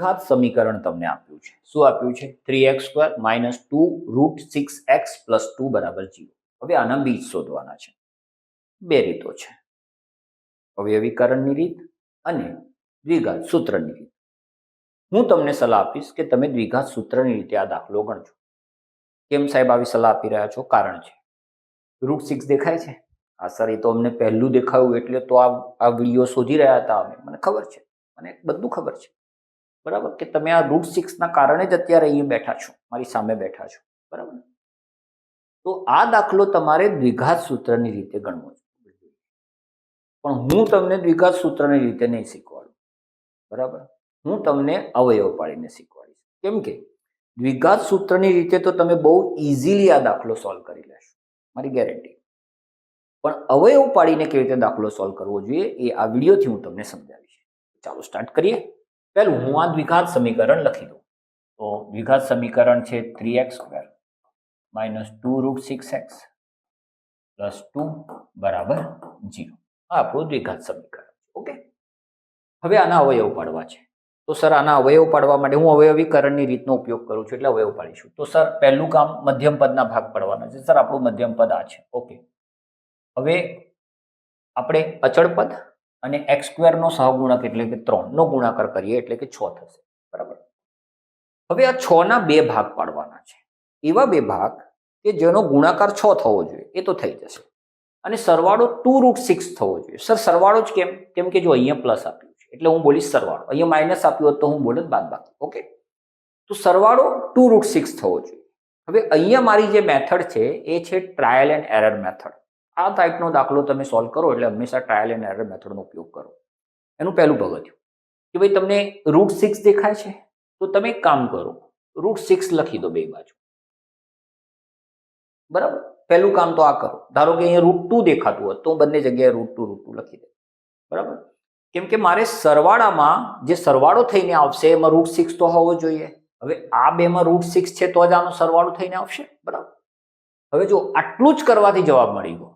દ્વિઘાત સમીકરણ તમને આપ્યું છે. શું આપ્યું છે? Three x square minus two root six x plus two બરાબર જીરો. હવે આના બીજ શોધવાના છે. બે રીતો છે. અવયવીકરણની રીત અને દ્વિઘાત સૂત્રની રીત. હું તમને સલાહ આપીશ કે તમે દ્વિઘાત સૂત્રની રીતે આ દાખલો ગણજો. કેમ સાહેબ આવી સલાહ આપી રહ્યા છો? કારણ છે. રૂટ સિક્સ દેખાય છે? હા સર, એ તો અમને પહેલું દેખાયું એટલે તો આ આ વીડિયો શોધી રહ્યા હતા અમે. મને ખબર છે. મને બધું ખબર છે. બરાબર? કે તમે આ રૂટ સિક્સના કારણે જ અત્યારે અહીંયા બેઠા છો, મારી સામે બેઠા છો. બરાબર? તો આ દાખલો તમારે દ્વિઘાત સૂત્રની રીતે ગણવો જોઈએ. પણ હું તમને દ્વિઘાત સૂત્રની રીતે નહીં શીખવાડું. બરાબર? હું તમને અવયવ પાડીને શીખવાડીશ. કેમ કે દ્વિઘાત સૂત્રની રીતે તો તમે બહુ ઇઝીલી આ દાખલો સોલ્વ કરી લેશો. મારી ગેરંટી પણ અવયવ પાડીને કેવી રીતે દાખલો સોલ્વ કરવો જોઈએ એ આ વિડીયોથી હું તમને સમજાવીશ. ચાલો સ્ટાર્ટ કરીએ. પહેલું હું આ દ્વિઘાત સમીકરણ લખી દઉં. તો દ્વિઘાત સમીકરણ છે three x square minus two root six x plus two બરાબર જીરો આ આપણું દ્વિઘાત સમીકરણ ઓકે હવે આના અવયવ પાડવા છે. તો સર, આના અવયવ પાડવા માટે હું અવયવીકરણની રીતનો ઉપયોગ કરું છું, એટલે અવયવ પાડીશું. તો સર, પહેલું કામ મધ્યમ પદના ભાગ પાડવાના છે. સર, આપણું મધ્યમ પદ આ છે ઓકે હવે આપણે અચળ પદ અને એક્સ સ્ક્વેરનો સહગુણક એટલે કે ત્રણનો ગુણાકાર કરીએ એટલે કે છ થશે. બરાબર? હવે આ છ ના બે ભાગ પાડવાના છે. એવા બે ભાગ કે જેનો ગુણાકાર છ થવો જોઈએ, એ તો થઈ જશે. અને સરવાળો ટુ રૂટ સિક્સ થવો જોઈએ. સર, સરવાળો જ કેમ? કેમ કે જો અહીંયા પ્લસ આપ્યું છે. એટલે હું બોલીશ સરવાળો. અહીંયા માઇનસ આપ્યું હોત તો હું બોલત બાદ બાકી ઓકે? તો સરવાળો ટુ રૂટ સિક્સ થવો જોઈએ. હવે અહીંયા મારી જે મેથડ છે, એ છે ટ્રાયલ એન્ડ એરર મેથડ આ ટાઈપનો દાખલો તમે સોલ્વ કરો એટલે હંમેશા ટ્રાયલ એન્ડ એરર મેથડનો ઉપયોગ કરો. એનું પહેલું પગથિયું કે ભાઈ તમને રૂટ સિક્સ દેખાય છે, તો તમે એક કામ કરો રૂટ સિક્સ લખી દો બે બાજુ. બરાબર? પહેલું કામ તો આ કરો. ધારો કે અહીંયા રૂટ ટુ દેખાતું હોત તો બંને જગ્યાએ રૂટ ટુ રૂટ ટુ લખી દે બરાબર? કેમ કે મારે સરવાળામાં જે સરવાળો થઈને આવશે, એમાં રૂટ સિક્સ તો હોવો જોઈએ. હવે આ બેમાં રૂટ સિક્સ છે, તો જ આનો સરવાળો થઈને આવશે. બરાબર? હવે જો આટલું જ કરવાથી જવાબ મળી ગયો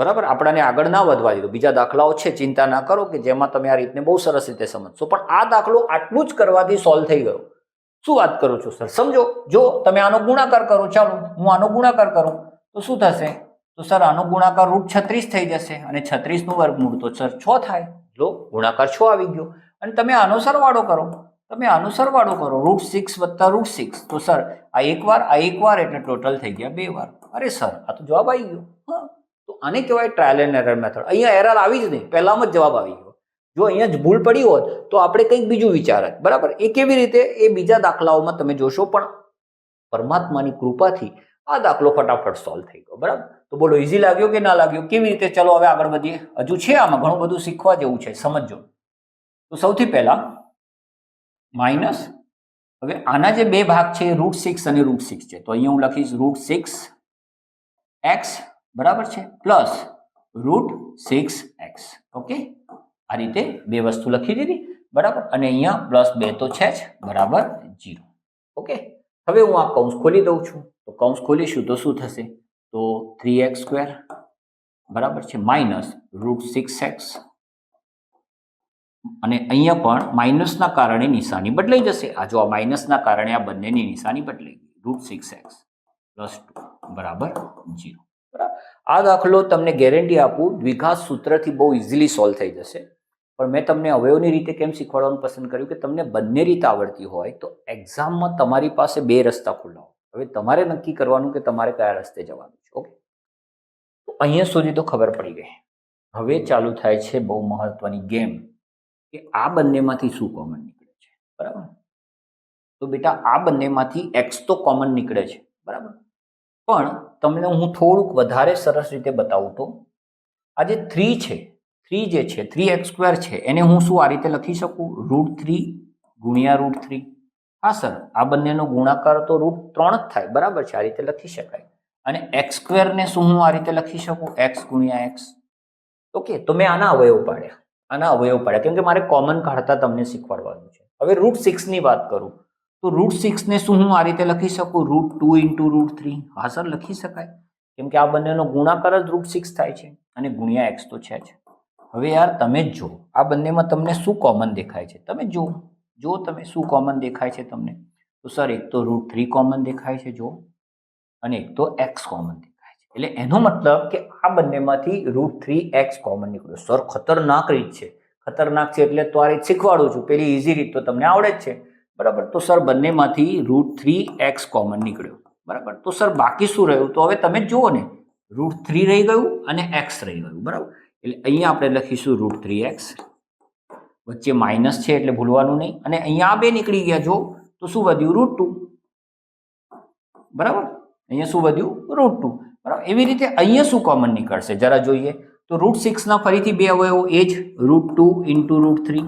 બરાબર? આપણાને આગળ ના વધવા દીધું. બીજા દાખલાઓ છે, ચિંતા ના કરો કે જેમાં તમે આ રીતને બહુ સરસ રીતે સમજશો. પણ આ દાખલો આટલું જ કરવાથી સોલ્વ થઈ ગયો. શું વાત કરું છું સર સમજો. જો તમે આનો ગુણાકાર કરો, ચાલો, હું આનો ગુણાકાર કરું. તો શું થશે? તો સર આનો ગુણાકાર રૂટ છત્રીસ થઈ જશે અને છત્રીસનું વર્ગમૂળ તો સર છ થાય. જો, ગુણાકાર છ આવી ગયો. અને તમે આનો સરવાળો કરો. તમે આનો સરવાળો કરો. રૂટ સિક્સ વત્તા રૂટ સિક્સ તો સર આ એક વાર, આ એક વાર એટલે ટોટલ થઈ ગયા બે વાર. અરે સર આ તો જવાબ આવી ગયો. હા. આને કહેવાય ટ્રાયલ એન્ડ એરર મેથડ અહીંયા એરર આવી જ નહીં. પહેલામાં જ જવાબ આવી ગયો. જો અહીંયા જ ભૂલ પડી હોત, તો આપણે કંઈક બીજું વિચારત બરાબર? એ કેવી રીતે? એ બીજા દાખલાઓમાં તમે જોશો પણ પરમાત્માની કૃપાથી આ દાખલો ફટાફટ સોલ્વ થઈ ગયો. બરાબર? તો બોલો ઇઝી લાગ્યો કે ના લાગ્યો? કેવી રીતે? ચલો, હવે આગળ વધીએ. હજુ છે આમાં ઘણું બધું શીખવા જેવું છે. સમજો. તો સૌથી પહેલા માઇનસ હવે આના જે બે ભાગ છે રૂટ સિક્સ અને રૂટ સિક્સ છે. તો અહીંયા હું લખીશ રૂટ સિક્સ એક્સ બરાબર છે? Plus root six x okay આ રીતે બે વસ્તુ લખી દીધી. બરાબર? અને અહીંયા પ્લસ બે તો છે જ. બરાબર? જીરો ઓકે હવે હું આ કૌંસ ખોલી દઉં છું. તો કૌંસ ખોલીશું તો શું થશે? તો થ્રી એક્સ સ્ક્વેર બરાબર છે? માઇનસ રૂટ સિક્સ એક્સ અને અહીંયા પણ માઇનસના કારણે નિશાની બદલાઈ જશે. આ જો આ માઇનસના કારણે આ બંનેની નિશાની બદલાઈ ગઈ. Root six x plus two બરાબર? જીરો આ દાખલો તમને ગેરંટી આપું, દ્વિઘાત સૂત્રથી બહુ ઇઝીલી સોલ્વ થઈ જશે. પણ મેં તમને અવયવની રીતે કેમ શીખવાડવાનું પસંદ કર્યું કે તમને બંને રીતે આવડતી હોય, તો એક્ઝામમાં તમારી પાસે બે રસ્તા ખુલ્લા હોય. હવે તમારે નક્કી કરવાનું કે તમારે કયા રસ્તે જવાનું છે, ઓકે? તો અહીંયા સુધી તો ખબર પડી ગઈ. હવે ચાલુ થાય છે બહુ મહત્વની ગેમ કે આ બંનેમાંથી શું કોમન નીકળે છે, બરાબર? તો બેટા, આ બંનેમાંથી એક્સ તો કોમન નીકળે છે, બરાબર? પણ તમને હું થોડુંક વધારે સરસ રીતે બતાવું તો, આ જે થ્રી છે થ્રી જે છે થ્રી એક્સ સ્ક્વેર છે, એને હું શું આ રીતે લખી શકું? રૂટ થ્રી ગુણ્યા રૂટ થ્રી હા સર આ બંનેનો ગુણાકાર તો રૂટ ત્રણ જ થાય, બરાબર છે, આ રીતે લખી શકાય. અને એક્સ સ્ક્વેરને શું હું આ રીતે લખી શકું? એક્સ ગુણ્યા એક્સ ઓકે, તો મેં આના અવયવ પાડ્યા, આના અવયવ પાડ્યા, કેમ કે મારે કોમન કાઢતા તમને શીખવાડવાનું છે. હવે રૂટ સિક્સની વાત કરું. તો રૂટ સિક્સને શું હું આ રીતે લખી શકું? Root two into root three હા સર લખી શકાય. કેમ કે આ બંનેનો ગુણાકાર જ રૂટ સિક્સ થાય છે અને ગુણ્યા એક્સ તો છે જ. હવે યાર, તમે જ જુઓ. આ બંનેમાં તમને શું કોમન દેખાય છે? તમે જુઓ. જો તમે શું કોમન દેખાય છે તમને. તો સર એક તો રૂટ થ્રી કોમન દેખાય છે જો અને એક તો એક્સ કોમન દેખાય છે. એટલે એનો મતલબ કે આ બંનેમાંથી રૂટ થ્રી એક્સ કોમન નીકળ્યો. સર ખતરનાક રીત છે. ખતરનાક છે એટલે તો આ રીત શીખવાડું છું. પેલી ઇઝી રીત તો તમને આવડે જ છે. બરાબર? તો સર, બંનેમાંથી રૂટ થ્રી એક્સ કોમન નીકળ્યો. બરાબર? તો સર, બાકી શું રહ્યું? તો હવે તમે જુઓ ને રૂટ થ્રી રહી ગયું અને એક્સ રહી ગયું. બરાબર? એટલે અહીંયા આપણે લખીશું રૂટ થ્રી એક્સ વચ્ચે માઇનસ છે એટલે ભૂલવાનું નહીં. અને અહીંયા બે નીકળી ગયા જો તો શું વધ્યું? રૂટ ટુ બરાબર? અહીંયા શું વધ્યું? રૂટ ટુ બરાબર? એવી રીતે અહીંયા શું કોમન નીકળશે? જરા જોઈએ. તો રૂટ સિક્સના ફરીથી બે અવયવો, એ જ root two into root three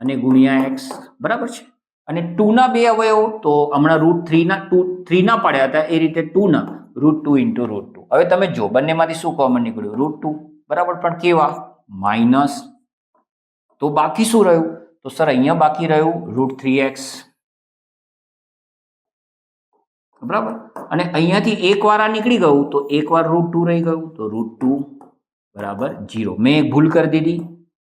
અને ગુણ્યા એક્સ બરાબર છે? અને ટુના બે અવયવો, તો હમણાં રૂટ થ્રીના ટુ થ્રીના પડ્યા હતા, એ રીતે ટુના root two into root two હવે તમે જો, બંનેમાંથી શું કોમન નીકળ્યું? રૂટ ટુ બરાબર? પણ કેવા? માઇનસ તો બાકી શું રહ્યું? તો સર અહીંયા બાકી રહ્યું રૂટ થ્રી એક્સ બરાબર? અને અહીંયાથી એક વાર આ નીકળી ગયું, તો એક વાર રૂટ ટુ રહી ગયું, તો રૂટ ટુ બરાબર? જીરો મેં ભૂલ કરી દીધી.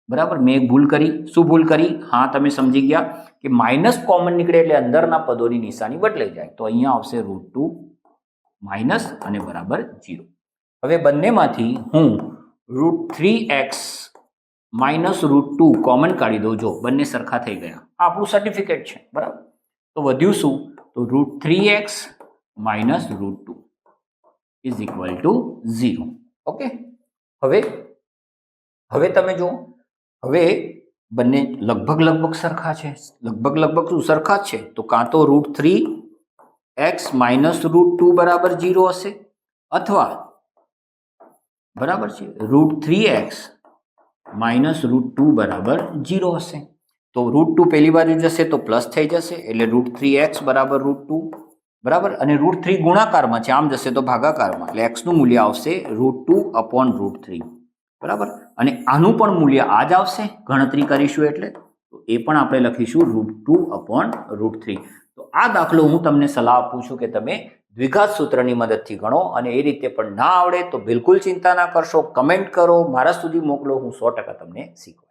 બરાબર? મેં એક ભૂલ કરી. શું ભૂલ કરી? હા, તમે સમજી ગયા કે માઇનસ કોમન નીકળે એટલે અંદરના પદોની નિશાની બદલાઈ જાય. તો અહીંયા આવશે રૂટ ટુ માઇનસ અને બરાબર જીરો હવે બંનેમાંથી હું root three x minus root two common કાઢી દઉં. જો, બંને સરખા થઈ ગયા. આ આપણું સર્ટિફિકેટ છે. બરાબર? તો વધ્યું શું? તો root three x minus root two is equal to zero okay હવે હવે તમે જુઓ. હવે બંને લગભગ લગભગ સરખા છે. લગભગ લગભગ શું સરખા જ છે? તો કાં તો root three x minus root two બરાબર જીરો હશે અથવા બરાબર છે root three x minus root two બરાબર જીરો હશે. તો રૂટ ટુ પહેલી બાજુ જશે તો પ્લસ થઈ જશે એટલે રૂટ થ્રી એક્સ બરાબર રૂટ ટુ બરાબર અને રૂટ થ્રી ગુણાકારમાં છે, આમ જશે તો ભાગાકારમાં. એટલે એક્સનું મૂલ્ય આવશે root two upon root three બરાબર? અને આનું પણ મૂલ્ય આ જ આવશે. ગણતરી કરીશું એટલે તો એ પણ આપણે લખીશું root two upon root three. તો આ દાખલો હું તમને સલાહ આપું છું કે તમે દ્વિઘાત સૂત્રની મદદથી ગણો અને એ રીતે પણ ના આવડે તો બિલકુલ ચિંતા ના કરશો. કમેન્ટ કરો. મારા સુધી મોકલો. હું સો ટકા તમને શીખવું